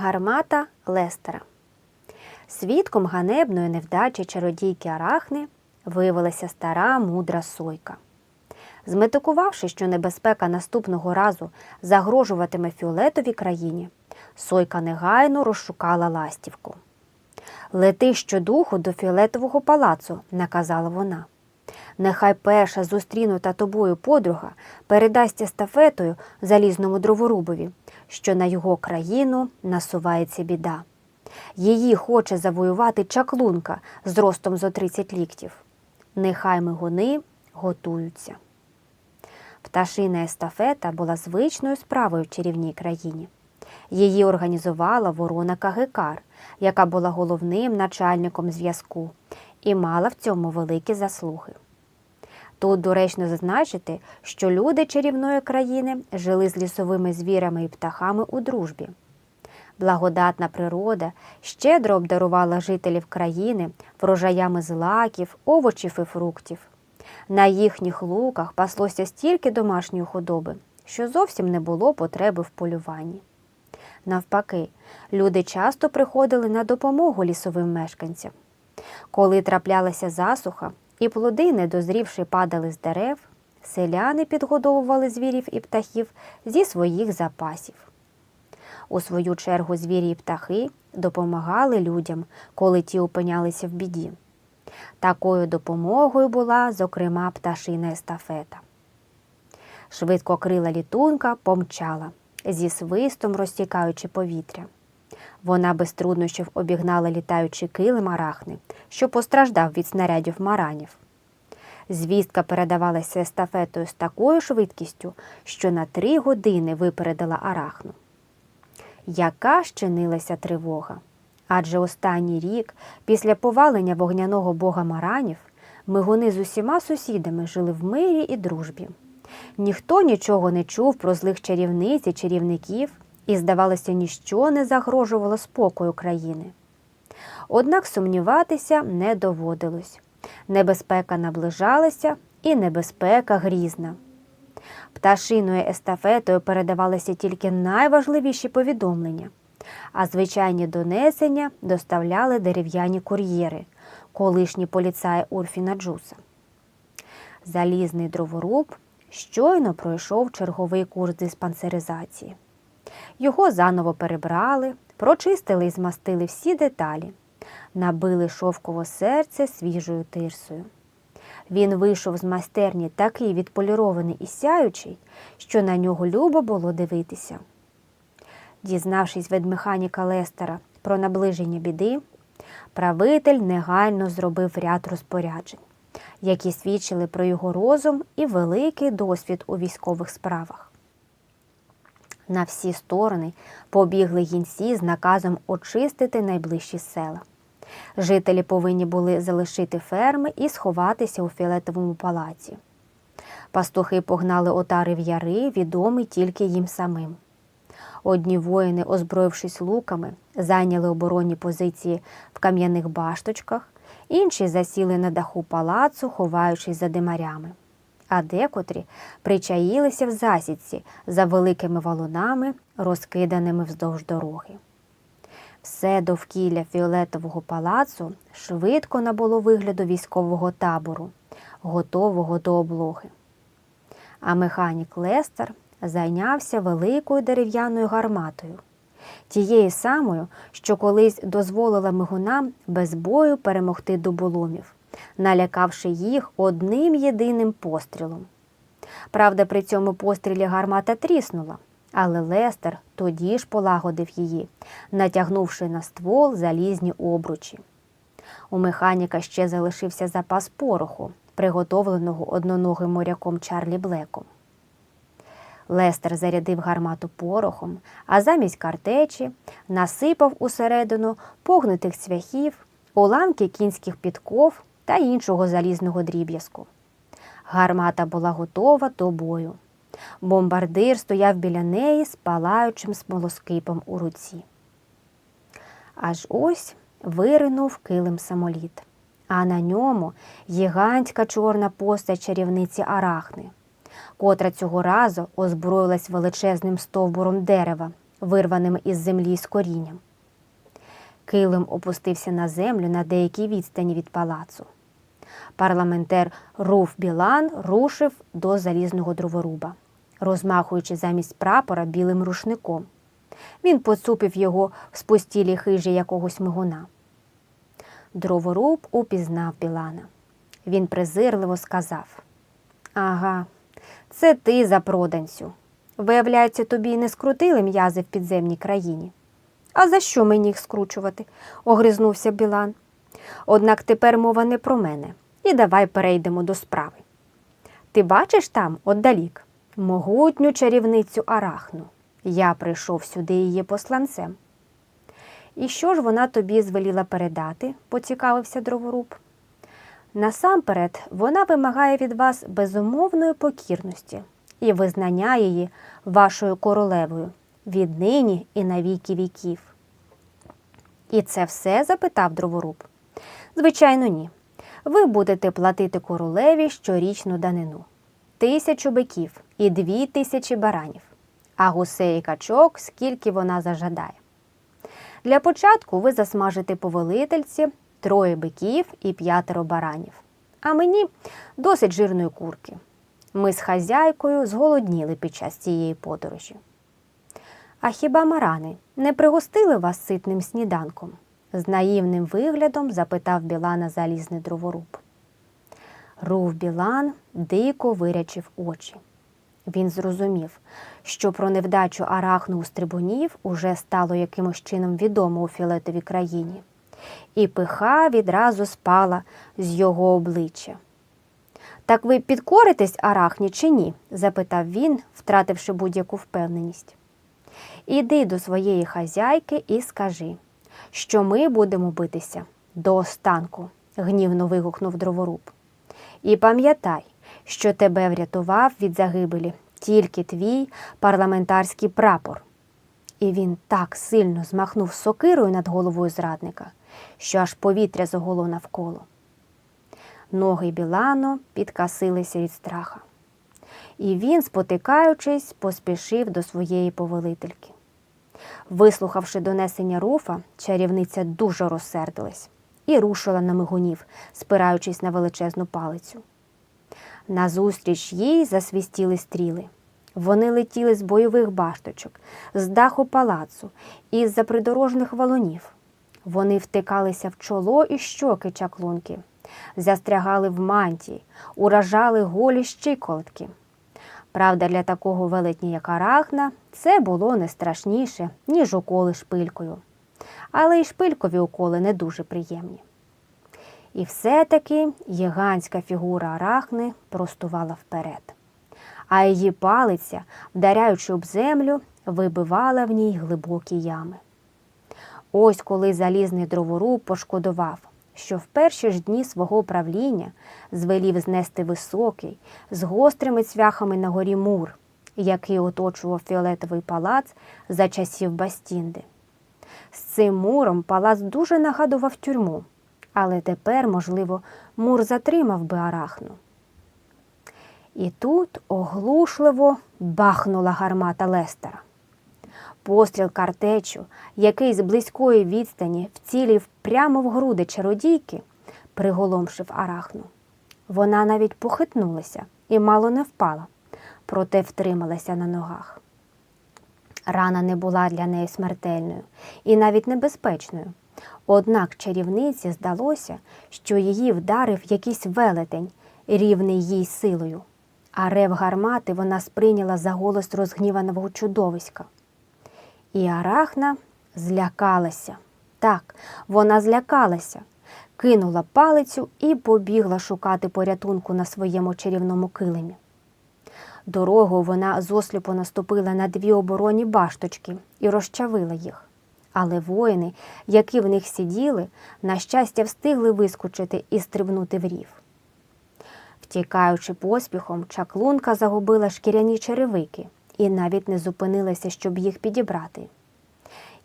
Гармата Лестера. Свідком ганебної невдачі чародійки Арахни виявилася стара мудра сойка. Зметикувавши, що небезпека наступного разу загрожуватиме фіолетовій країні, сойка негайно розшукала ластівку. Лети щодуху до фіолетового палацу, наказала вона. Нехай перша зустрінута тобою подруга передасть естафетою залізному дроворубові, що на його країну насувається біда. Її хоче завоювати чаклунка з ростом зо 30 ліктів. Нехай мигуни готуються. Пташина естафета була звичною справою в чарівній країні. Її організувала ворона Кагикар, яка була головним начальником зв'язку і мала в цьому великі заслуги. Тут доречно зазначити, що люди чарівної країни жили з лісовими звірами і птахами у дружбі. Благодатна природа щедро обдарувала жителів країни врожаями злаків, овочів і фруктів. На їхніх луках паслося стільки домашньої худоби, що зовсім не було потреби в полюванні. Навпаки, люди часто приходили на допомогу лісовим мешканцям. Коли траплялася засуха і плоди, недозрівши, падали з дерев, селяни підгодовували звірів і птахів зі своїх запасів. У свою чергу звірі і птахи допомагали людям, коли ті опинялися в біді. Такою допомогою була, зокрема, пташина естафета. Швидко крила літунка помчала, зі свистом розтікаючи повітря. Вона без труднощів обігнала літаючий килим арахни, що постраждав від снарядів маранів. Звістка передавалася естафетою з такою швидкістю, що на три години випередила арахну. Яка щинилася тривога? Адже останній рік, після повалення вогняного бога маранів, мигуни з усіма сусідами жили в мирі і дружбі. Ніхто нічого не чув про злих чарівниць і чарівників, і, здавалося, ніщо не загрожувало спокою країни. Однак сумніватися не доводилось. Небезпека наближалася і небезпека грізна. Пташиною естафетою передавалися тільки найважливіші повідомлення, а звичайні донесення доставляли дерев'яні кур'єри, колишні поліцаї Урфіна Джуса. Залізний дроворуб щойно пройшов черговий курс диспансеризації. Його заново перебрали, прочистили і змастили всі деталі, набили шовково серце свіжою тирсою. Він вийшов з майстерні такий відполірований і сяючий, що на нього любо було дивитися. Дізнавшись від механіка Лестера про наближення біди, правитель негайно зробив ряд розпоряджень, які свідчили про його розум і великий досвід у військових справах. На всі сторони побігли гінці з наказом очистити найближчі села. Жителі повинні були залишити ферми і сховатися у фіолетовому палаці. Пастухи погнали отари в яри, відомі тільки їм самим. Одні воїни, озброївшись луками, зайняли оборонні позиції в кам'яних башточках, інші засіли на даху палацу, ховаючись за димарями. А декотрі причаїлися в засідці за великими валунами, розкиданими вздовж дороги. Все довкілля фіолетового палацу швидко набуло вигляду військового табору, готового до облоги. А механік Лестер зайнявся великою дерев'яною гарматою, тією самою, що колись дозволила мигунам без бою перемогти дуболомів, налякавши їх одним єдиним пострілом. Правда, при цьому пострілі гармата тріснула. Але Лестер тоді ж полагодив її, натягнувши на ствол залізні обручі. У механіка ще залишився запас пороху, приготовленого одноногим моряком Чарлі Блеком. Лестер зарядив гармату порохом, а замість картечі насипав усередину погнутих цвяхів, уламки кінських підков та іншого залізного дріб'язку. Гармата була готова до бою. Бомбардир стояв біля неї з палаючим смолоскипом у руці. Аж ось виринув килим самоліт, а на ньому гігантська чорна постать чарівниці Арахни, котра цього разу озброїлась величезним стовбуром дерева, вирваним із землі з корінням. Килим опустився на землю на деякій відстані від палацу. Парламентер Руф Білан рушив до залізного дроворуба, розмахуючи замість прапора білим рушником. Він поцупив його в спустілі хижі якогось мигуна. Дроворуб упізнав Білана. Він презирливо сказав: Ага, це ти, запроданцю. Виявляється, тобі не скрутили м'язи в підземній країні. А за що мені їх скручувати? огризнувся Білан. Однак тепер мова не про мене. І давай перейдемо до справи. Ти бачиш там, отдалік, могутню чарівницю Арахну. Я прийшов сюди її посланцем. І що ж вона тобі звеліла передати? поцікавився дроворуб. Насамперед, вона вимагає від вас безумовної покірності і визнання її вашою королевою віднині і на віки віків. І це все? запитав дроворуб. Звичайно, ні. Ви будете платити королеві щорічну данину тисячу биків і дві тисячі баранів, а гусей і качок, скільки вона зажадає. Для початку ви засмажите повелительці троє биків і п'ятеро баранів. А мені досить жирної курки. Ми з хазяйкою зголодніли під час цієї подорожі. А хіба марани не пригостили вас ситним сніданком? З наївним виглядом запитав Білана залізний дроворуб. Рув Білан дико вирячив очі. Він зрозумів, що про невдачу арахну у стрибунів уже стало якимось чином відомо у фіолетовій країні, і пиха відразу спала з його обличчя. Так ви підкоритесь арахні чи ні? запитав він, втративши будь-яку впевненість. Іди до своєї хазяйки і скажи, що ми будемо битися до останку, гнівно вигукнув дроворуб. І пам'ятай, що тебе врятував від загибелі тільки твій парламентарський прапор. І він так сильно змахнув сокирою над головою зрадника, що аж повітря загуло навколо. Ноги Білано підкасилися від страха. І він, спотикаючись, поспішив до своєї повелительки. Вислухавши донесення руфа, чарівниця дуже розсердилась і рушила на мигунів, спираючись на величезну палицю. Назустріч їй засвістіли стріли. Вони летіли з бойових башточок, з даху палацу і з-за придорожних валунів. Вони втикалися в чоло і щоки чаклунки, застрягали в мантії, уражали голі щиколотки. Правда, для такого велетня, як Арахна, це було не страшніше, ніж уколи шпилькою. Але й шпилькові уколи не дуже приємні. І все-таки гігантська фігура арахни простувала вперед, а її палиця, вдаряючи об землю, вибивала в ній глибокі ями. Ось коли залізний дроворуб пошкодував, що в перші ж дні свого правління звелів знести високий, з гострими цвяхами на горі мур, який оточував фіолетовий палац за часів Бастінди. З цим муром палац дуже нагадував тюрму, але тепер, можливо, мур затримав би арахну. І тут оглушливо бахнула гармата Лестера. Постріл картечу, який з близької відстані вцілів прямо в груди чародійки, приголомшив арахну. Вона навіть похитнулася і мало не впала, проте втрималася на ногах. Рана не була для неї смертельною і навіть небезпечною. Однак чарівниці здалося, що її вдарив якийсь велетень, рівний їй силою, а рев гармати вона сприйняла за голос розгніваного чудовиська. І Арахна злякалася. Так, вона злякалася, кинула палицю і побігла шукати порятунку на своєму чарівному килимі. Дорогу вона зосліпо наступила на дві оборонні башточки і розчавила їх. Але воїни, які в них сиділи, на щастя, встигли вискочити і стрибнути в рів. Втікаючи поспіхом, чаклунка загубила шкіряні черевики і навіть не зупинилася, щоб їх підібрати.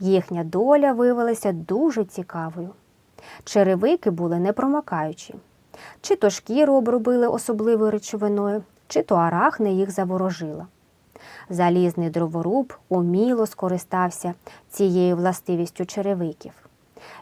Їхня доля виявилася дуже цікавою. Черевики були непромокаючі. Чи то шкіру обробили особливою речовиною, чи то арахне їх заворожила. Залізний дроворуб уміло скористався цією властивістю черевиків.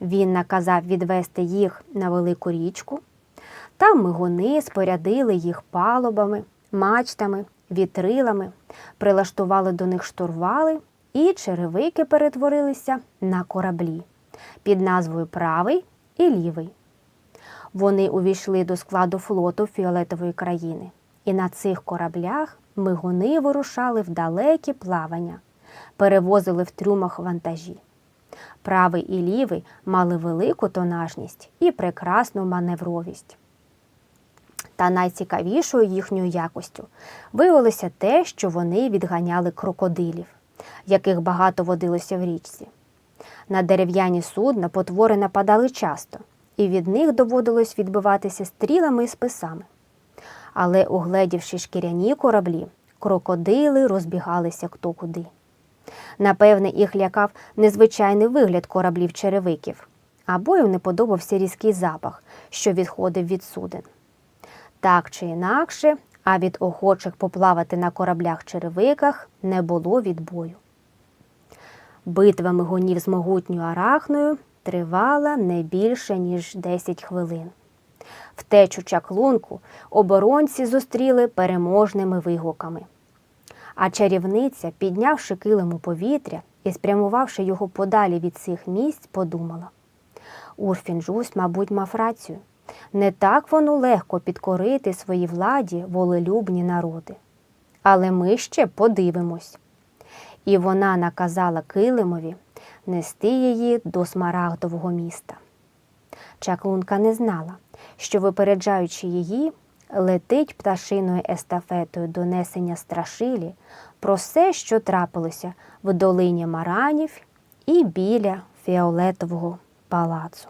Він наказав відвести їх на велику річку. Там мигуни спорядили їх палубами, мачтами, вітрилами, прилаштували до них штурвали, і черевики перетворилися на кораблі під назвою Правий і Лівий. Вони увійшли до складу флоту фіолетової країни, і на цих кораблях мигуни вирушали в далекі плавання, перевозили в трюмах вантажі. Правий і лівий мали велику тонажність і прекрасну маневровість. Та найцікавішою їхньою якостю виявилося те, що вони відганяли крокодилів, яких багато водилося в річці. На дерев'яні судна потвори нападали часто, і від них доводилось відбиватися стрілами і списами. Але, угледівши шкіряні кораблі, крокодили розбігалися хто куди. Напевне, їх лякав незвичайний вигляд кораблів черевиків, або їм не подобався різкий запах, що відходив від суден. Так чи інакше, а від охочих поплавати на кораблях-черевиках не було відбою. Битва мигунів з могутньою арахною тривала не більше, ніж 10 хвилин. Втечу чаклунку оборонці зустріли переможними вигуками. А чарівниця, піднявши килим у повітря і спрямувавши його подалі від цих місць, подумала Урфін Жусь, мабуть, мав рацію. Не так воно легко підкорити своїй владі волелюбні народи. Але ми ще подивимось. І вона наказала Килимові нести її до смарагдового міста. Чаклунка не знала, що, випереджаючи її, летить пташиною естафетою донесення страшилі про все, що трапилося в долині Маранів і біля фіолетового палацу.